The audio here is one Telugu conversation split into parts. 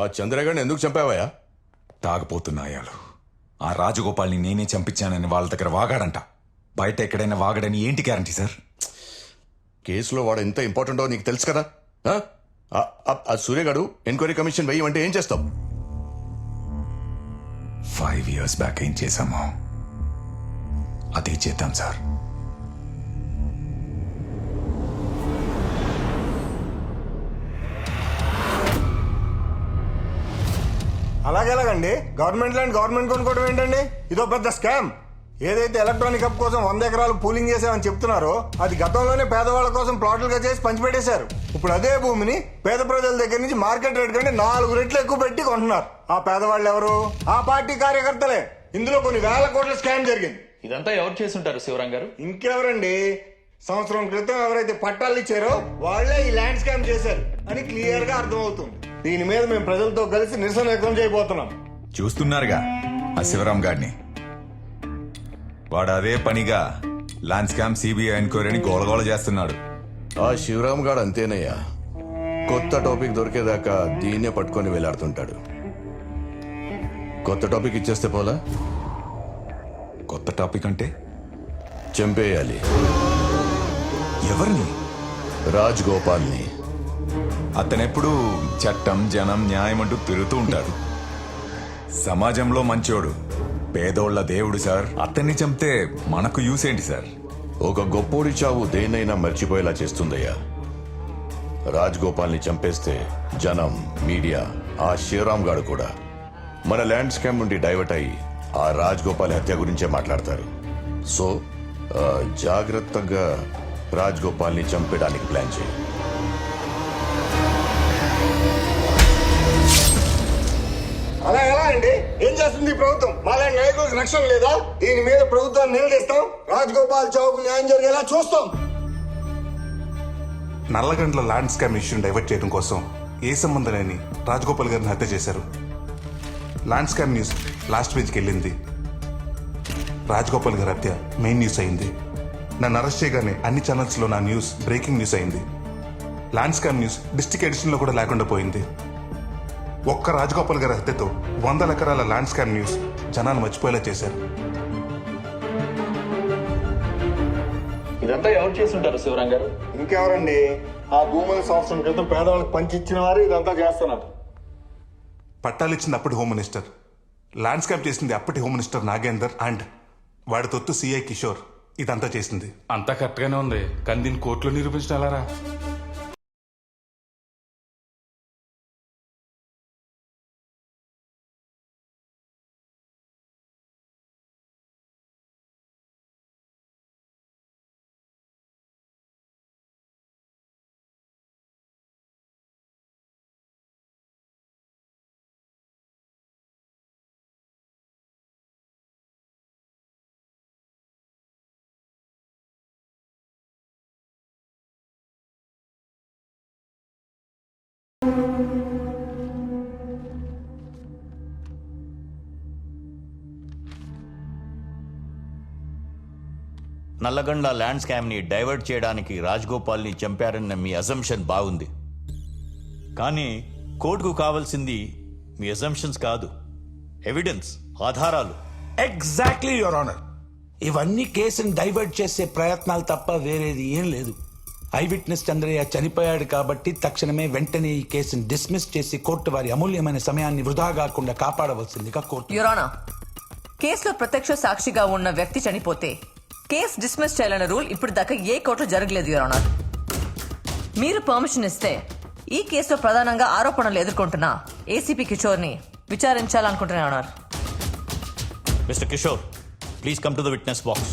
ఆ చంద్రగాడిని ఎందుకు చంపావయ్యా? తాగపోతున్నాయాలు. ఆ రాజగోపాల్ని నేనే చంపించానని వాళ్ళ దగ్గర వాగాడంట. బయట ఎక్కడైనా వాగడని ఏంటి గ్యారంటీ సార్? కేసులో వాడు ఎంత ఇంపార్టెంటో నీకు తెలుసు కదా? ఆ? ఆ- ఆ- ఆ సూర్యగాడు ఎంక్వైరీ కమిషన్ వెయ్యమంటే ఏం చేస్తావు ఫైవ్ ఇయర్స్ బ్యాక్ ఏం చేశామో? అదే చేద్దాం సార్. అలాగెలాగండి గవర్నమెంట్ ల్యాండ్ గవర్నమెంట్ కొనుక్కోవడం ఏంటండి? ఇదో పెద్ద స్కామ్ ఏదైతే ఎలక్ట్రానిక్ హబ్ కోసం వంద ఎకరాలు పూలింగ్ చేసామని చెప్తున్నారో అది గతంలోనే పేదవాళ్ళ కోసం ప్లాట్లుగా చేసి పంచిపెట్టేశారు. ఇప్పుడు అదే భూమిని పేద ప్రజల దగ్గర నుంచి మార్కెట్ రేట్ కంటే నాలుగు రెట్లు ఎక్కువ పెట్టి కొంటున్నారు. ఆ పేదవాళ్ళు ఎవరు? ఆ పార్టీ కార్యకర్తలే. ఇందులో కొన్ని వేల కోట్ల స్కామ్ జరిగింది. ఇదంతా ఎవరు చేసుంటారు శివరాం గారు? ఇంకెవరండి? సంవత్సరం క్రితం ఎవరైతే పట్టాలు ఇచ్చారో వాళ్ళే ఈ ల్యాండ్ స్కామ్ చేశారు. అని క్లియర్గా అర్థమవుతుంది. దీని మీద మేము ప్రజలతో కలిసి నిరసన వ్యక్తం చేయబోతున్నాం. చూస్తున్నారుగా ఆ శివరాం గారిని. వాడు అదే పనిగా ల్యాండ్ స్కామ్ సిబిఐ ఎంక్వైరీని గోలగోల చేస్తున్నాడు. ఆ శివరామ్ గాడు అంతేనయ్యా. కొత్త టాపిక్ దొరికేదాకా దీన్నే పట్టుకొని వేలాడుతుంటాడు. కొత్త టాపిక్ ఇచ్చేస్తే పోలా? కొత్త టాపిక్ అంటే? చంపేయాలి. ఎవరిని? రాజ్ గోపాల్ని. అతనెప్పుడు చట్టం జనం న్యాయం అంటూ తిరుగుతూ ఉంటారు. సమాజంలో మంచోడు పేదోళ్ళ దేవుడు సార్. అతన్ని చంపితే మనకు యూస్ ఏంటి సార్? ఒక గొప్పోడి చావు దేన్నైనా మర్చిపోయేలా చేస్తుందయ్యా. రాజ్ గోపాల్ని చంపేస్తే జనం మీడియా ఆ శివరామ్ గాడు కూడా. మన ల్యాండ్ స్కామ్ నుండి డైవర్ట్ అయ్యి ఆ రాజ్ గోపాల్ హత్య గురించే మాట్లాడతారు. సో జాగ్రత్తగా రాజ్ గోపాల్ని చంపేయడానికి ప్లాన్ చేయి. అండి ఏం చేస్తుంది ప్రభుత్వం? మాలాంటి నాయకులకు రక్షణ లేదా? దీని మీద ప్రభుత్వాన్ని నిలదీస్తాం. రాజగోపాల్ చౌక్ న్యాయం జరిగేలా చూస్తాం. నల్లగండ్ల ల్యాండ్ స్కామ్ ఇష్యూని డైవర్ట్ చేయడం కోసం ఏ సంబంధం లేని రాజగోపాల్ గారిని హత్య చేశారు. ల్యాండ్ స్కామ్ న్యూస్ లాస్ట్ పేజ్కి వెళ్ళింది. రాజగోపాల్ గారి హత్య మెయిన్ న్యూస్ అయింది. నన్ను అరెస్ట్ చేయగానే అన్ని ఛానల్స్లో నా న్యూస్ బ్రేకింగ్ న్యూస్ అయింది. ల్యాండ్ స్కామ్ న్యూస్ డిస్టిక్ ఎడిషన్లో కూడా లేకుండా పోయింది. ఒక్క రాజగోపాల్ గారి హత్యతో వందల ఎకరాల ల్యాండ్ స్కామ్ న్యూస్ జనాలు మర్చిపోయేలా చేశారు. ఇదంతా ఎవరు చేసుంటారు శివరాం గారు? ఇంకెవరండి? ఆ భూముల సంవత్సరం క్రితం పేదవాళ్ళకి పంచిచ్చిన వారు ఇదంతా చేస్తున్నారు. పట్టాలు ఇచ్చింది అప్పటి హోమ్ మినిస్టర్ ల్యాండ్ స్కాప్ చేసింది అప్పటి హోమ్ మినిస్టర్ నాగేందర్ అండ్ వాడి తొత్తు సిఐ కిషోర్ ఇదంతా చేసింది. అంతా కరెక్ట్గానే ఉంది. కానీ దీన్ని కోర్టులో నిరూపించడం ఎలారా? నల్లగండ్ల ల్యాండ్ స్కామ్ని డైవర్ట్ చేయడానికి రాజ్గోపాల్ని చంపారన్న మీ అజంప్షన్ బాగుంది. కానీ కోర్టుకు కావాల్సింది మీ అజంప్షన్స్ కాదు. ఎవిడెన్స్ ఆధారాలు. ఎగ్జాక్ట్లీ యువర్ ఆనర్ ఇవన్నీ కేసుని డైవర్ట్ చేసే ప్రయత్నాలు తప్ప వేరేది ఏం లేదు. ఐ విట్నెస్ చంద్రయ్య చనిపోయాడు కాబట్టి తక్షణమే వెంటనే ఈ కేసుని డిస్మిస్ చేసి కోర్టు వారి అమూల్యమైన సమయాన్ని వృధా కాకుండా కాపాడవలసిందిగా కోర్టు యురానా కేసులో ప్రత్యక్ష సాక్షిగా ఉన్న వ్యక్తి చనిపోతే కేసు డిస్మిస్ చేయాలన్న రూల్ ఇప్పుడు దాకా ఏ కోర్టులో జరగలేదు యురానా మీరు పర్మిషన్ ఇస్తే ఈ కేసులో ప్రధానంగా ఆరోపణలు ఎదుర్కొంటున్న ఏసీపీ కిషోర్ని విచారించాలనుకుంటున్నా mister Kishore please come to the witness box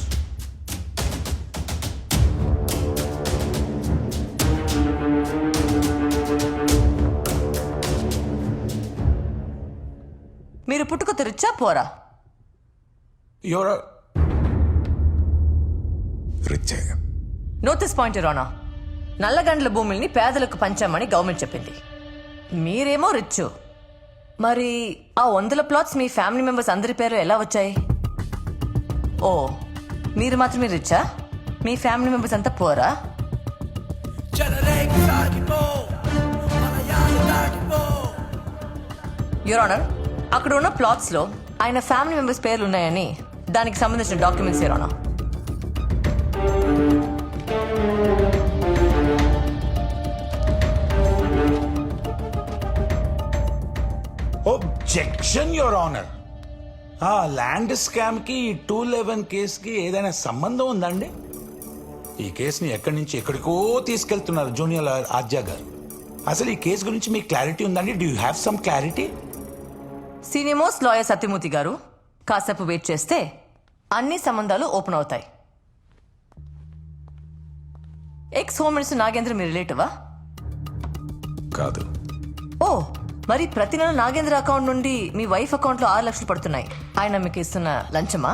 మీరు పుట్టుక తెరిచా పోరా? యువర్ ప్రత్యేకం నోటీస్ పాయింట్ రోనా నల్లగండ్ల భూముల్ని పేదలకు పంచామని గవర్నమెంట్ చెప్పింది. మీరేమో రిచ్ మరి ఆ వందల ప్లాట్స్ మీ ఫ్యామిలీ మెంబర్స్ అందరి పేరు ఎలా వచ్చాయి? ఓ మీరు మాత్రమే రిచ్చా? మీ ఫ్యామిలీ మెంబర్స్ అంతా పోరా? యువర్ ఆనర్ అక్కడ ఉన్న ప్లాట్స్లో ఆయన ఫ్యామిలీ మెంబర్స్ పేర్లు ఉన్నాయని దానికి సంబంధించిన documents your honour objection your honour ఆ ల్యాండ్ స్కామ్కి టూ లెవెన్ కేసుకి ఏదైనా సంబంధం ఉందండి? ఈ కేసుని ఎక్కడి నుంచి ఎక్కడికో తీసుకెళ్తున్నారు జూనియర్ లాయర్ ఆద్య గారు. అసలు ఈ కేసు గురించి మీకు క్లారిటీ ఉందండి? Do you have some clarity senior most lawyer Satyamurthy garu కాసేపు వెయిట్ చేస్తే అన్ని సంబంధాలు ఓపెన్ అవుతాయి. ఎక్స్ హోమ్ మినిస్టర్ నాగేంద్ర మీ రిలేటివా? కాదు. ఓ మరి ప్రతి నెల నాగేంద్ర అకౌంట్ నుండి మీ వైఫ్ అకౌంట్లో ఆరు లక్షలు పడుతున్నాయి. ఆయన మీకు ఇస్తున్న లంచమా?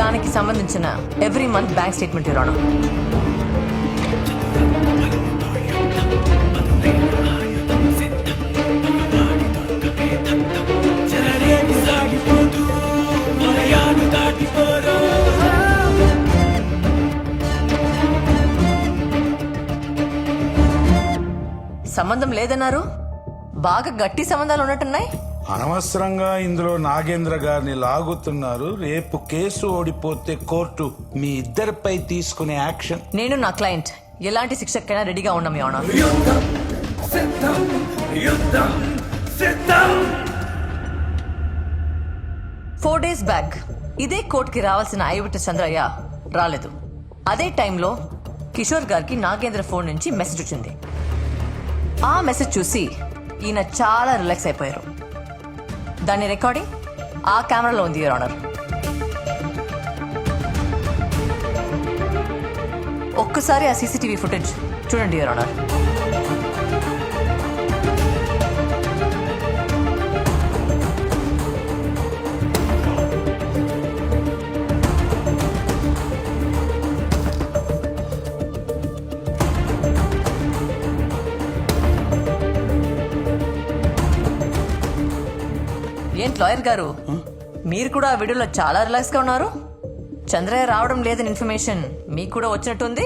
దానికి సంబంధించిన ఎవ్రీ మంత్ బ్యాంక్ స్టేట్మెంట్ ఇవ్వడం లేదన్నారు బాగా గట్టి సంబంధాలు ఉన్నట్టున్నాయి? అనవసరంగా ఇందులో నాగేంద్ర గారిని లాగుతున్నారు. రేపు కేసు ఓడిపోతే కోర్టు మీ ఇద్దరిపై తీసుకునే యాక్షన్. నేను నా క్లయింట్. ఎలాంటి శిక్షకైనా రెడీగా ఉన్నాం యోనా ఫోర్ డేస్ బ్యాక్ ఇదే కోర్టుకి రావాల్సిన ఐవిట చంద్రయ్య రాలేదు. అదే టైంలో కిషోర్ గారికి నాగేంద్ర ఫోన్ నుంచి మెసేజ్ వచ్చింది. ఆ మెసేజ్ చూసి ఈయన చాలా రిలాక్స్ అయిపోయారు. దాని రికార్డింగ్ ఆ కెమెరాలో ఉంది యువర్ ఆనర్ ఒక్కసారి ఆ సీసీటీవీ ఫుటేజ్ చూడండి యువర్ ఆనర్ లాయర్ గారు మీరు కూడా ఆ వీడియోలో చాలా రిలాక్స్గా ఉన్నారు. చంద్రయ్య రావడం లేదని ఇన్ఫర్మేషన్ మీకు కూడా వచ్చినట్టుంది.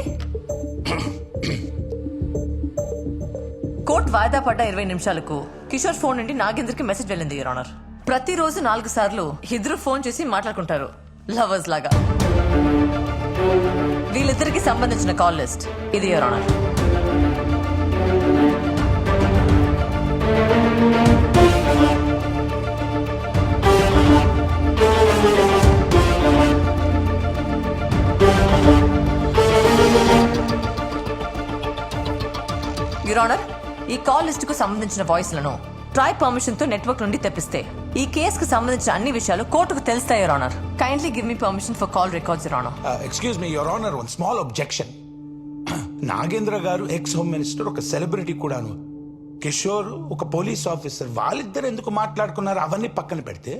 కోర్టు వాయిదా పడ్డ ఇరవై నిమిషాలకు కిషోర్ ఫోన్ నుండి నాగేంద్రకి మెసేజ్ వెళ్ళింది యువర్ ఆనర్ ప్రతిరోజు నాలుగు సార్లు ఇద్దరు ఫోన్ చేసి మాట్లాడుకుంటారు. లవర్స్ లాగా. వీళ్ళిద్దరికి సంబంధించిన కాల్ లిస్ట్. ఇది యువర్ ఆనర్ కాల్ లిస్ట్కు సంబంధించిన వాయిస్లను ట్రై పర్మిషన్తో నెట్వర్క్ నుండి తెప్పిస్తే ఈ కేసుకు సంబంధించిన అన్ని విషయాలు కోర్టుకు తెలుస్తాయి your honour. Kindly give me permission for call records your honour. Uh, excuse me your honour one small objection Nagendra garu ex home minister ఒక సెలబ్రిటీ కూడాను. కిషోర్ ఒక పోలీస్ ఆఫీసర్ వాళ్ళిద్దరు ఎందుకు మాట్లాడుకున్నారు? అవన్నీ పక్కన పెడితే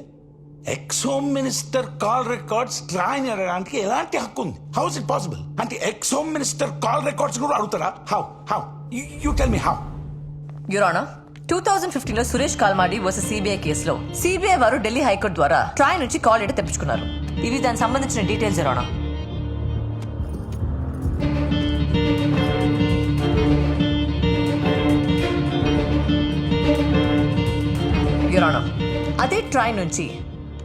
ex home minister call records ట్రాయిన్ అడగడానికి ఎలాంటి హక్కు ఉంది? హౌస్ ఇట్ పాసిబుల్ అంటే ex home minister call records కూడా అడుగుతారా? How how you tell me how your honour two thousand ఫిఫ్టీన్లో సురేష్ కాల్మాడి వర్సెస్ సిబిఐ కేసులో సిబిఐ వారు ఢిల్లీ హైకోర్టు ద్వారా ట్రాయ్ నుంచి కాల్ డేటా తెప్పించుకున్నారు. ఇవి దానికి సంబంధించిన డీటెయిల్స్ యురానా ఆనర్ అదే ట్రాయ్ నుంచి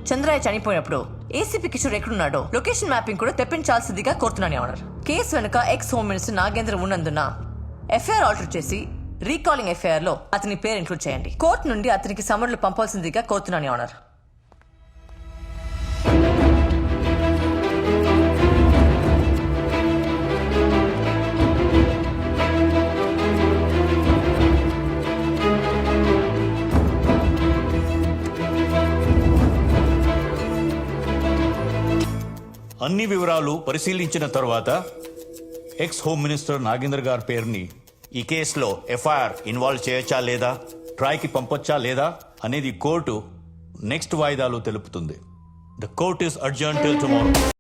చంద్రయ్య చనిపోయినప్పుడు ఏసీపీ కిషోర్ ఎక్కడున్నాడో లొకేషన్ మ్యాపింగ్ కూడా తెప్పించాల్సిందిగా కోరుతున్నాను ఆనర్ కేసు వెనుక ఎక్స్ హోమ్ మినిస్టర్ నాగేంద్ర ఉన్నందున ఎఫ్ఐఆర్ ఆల్టర్ చేసి రీకాలింగ్ ఎఫ్ఐఆర్లో అతని పేరు ఇంక్లూడ్ చేయండి. కోర్టు నుండి అతనికి సమన్లు పంపాల్సిందిగా కోరుతున్నాను ఆనర్ అన్ని వివరాలు పరిశీలించిన తర్వాత ఎక్స్ హోమ్ మినిస్టర్ నాగేంద్ర గారి పేరుని ఈ కేసులో ఎఫ్ఐఆర్ ఇన్వాల్వ్ చేయొచ్చా లేదా? ట్రాయ్కి పంపొచ్చా లేదా? అనేది కోర్టు నెక్స్ట్ వాయిదాలో తెలుపుతుంది. The court is adjourned till tomorrow.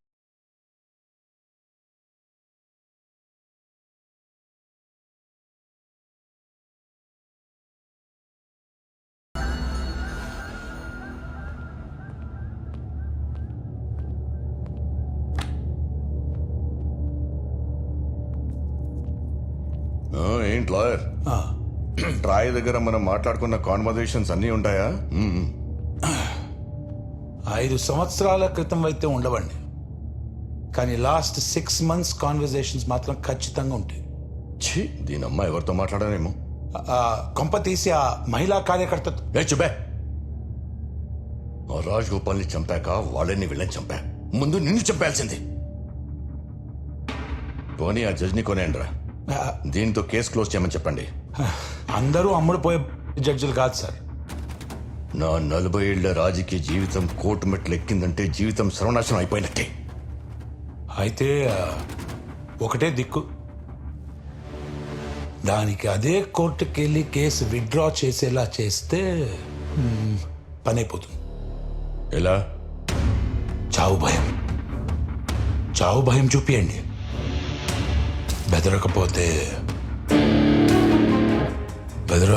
ఏంటి లాయర్? ట్రాయ్ దగ్గర మనం మాట్లాడుకున్న కాన్వర్జేషన్స్ అన్నీ ఉంటాయా. ఐదు సంవత్సరాల క్రితం అయితే ఉండవండి. కానీ లాస్ట్ సిక్స్ మంత్స్ కాన్వర్జేషన్స్ మాత్రం ఖచ్చితంగా ఉంటాయి. ఛీ దీని అమ్మ ఎవరితో మాట్లాడానేమో ఆ, కొంప తీసి ఆ మహిళా కార్యకర్త చుబే రాజ్ గోపాల్ని చంపాక వాళ్ళని వీళ్ళని చంపా. ముందు నిన్ను చంపాల్సింది. పోనీ ఆ జడ్జిని కొనేయండిరా. దీంతో కేసు క్లోజ్ చేయమని చెప్పండి. అందరూ అమ్ముడుపోయే జడ్జిలు కాదు సార్. నా నలభై ఏళ్ళ రాజకీయ జీవితం కోర్టు మెట్లు ఎక్కిందంటే జీవితం సర్వనాశనం అయిపోయినట్టే. అయితే ఒకటే దిక్కు. దానికి అదే కోర్టుకి వెళ్ళి కేసు విత్డ్రా చేసేలా చేస్తే పని అయిపోతుంది ఎలా? చావు భయం. చావు భయం చూపియండి. బెదరకపోతే బెదర